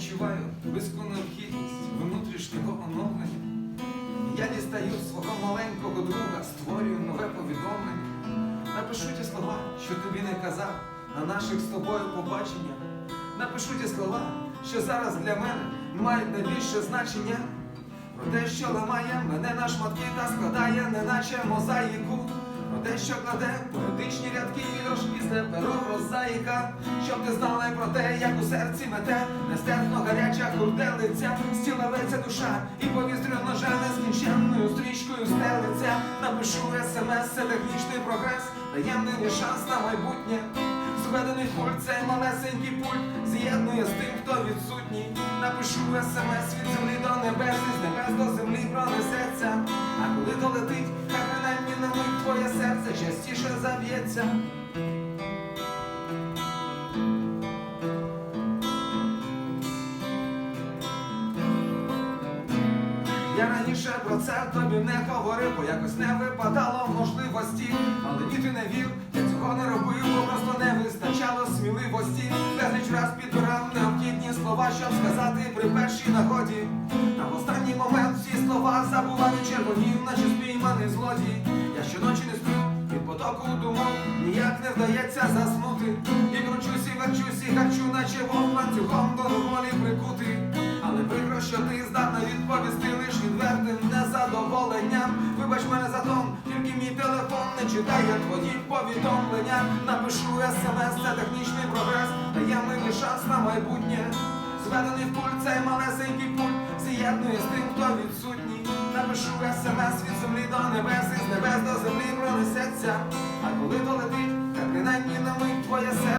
відчуваю близьку необхідність внутрішнього оновлення. Я дістаю свого маленького друга, створюю нове повідомлення. Напишу ті слова, що тобі не казав, на наших з тобою побаченнях. Напишу ті слова, що зараз для мене мають найбільше значення. Про те, що ламає мене на шматки та складає, неначе мозаїку. Про те, що кладе поетичні рядки розпісне перо прозаїка. Щоб ти знала про те, як у серці мете, нестерпно гаряча хурделиця, стілаветься душа, і повітря ножа нескінченною стрічкою стелиться. Напишу смс, технічний прогрес, таємний лиш шанс на майбутнє. Зведений пульт, цей малесенький пульт з'єднує з тим, хто відсутній. Напишу смс від землі до небес, і з небес до землі пронесеться. А коли долетить, хай на мить твоє серце частіше заб'ється. Я раніше про це тобі не говорив, бо якось не випадало можливості. Але ні ти не вір, я цього не робив, бо просто не вистачало сміливості. Безліч раз підбирав необхідні слова, щоб сказати при першій нагоді. А в останній момент всі слова забував і червонів, наче спійманий злодій. Щоночі не сплю від потоку думок, ніяк не вдається заснути. І кручусь, і верчусь, і харчу, наче вовк ланцюгом до неволі прикутий. Але прикро, що ти здатна відповісти лиш відвертим незадоволенням. Вибач мене за тон, тільки мій телефон не читає твої повідомлення. Напишу смс, це технічний прогрес, таємний лиш шанс на майбутнє. Зведений в пульт, цей малесенький пульт з'єднує з тим, хто відсутній. Напишу смс від землі до небес, і з небес до землі пронесеться. А коли долетить, та принаймні на мить твоє серце.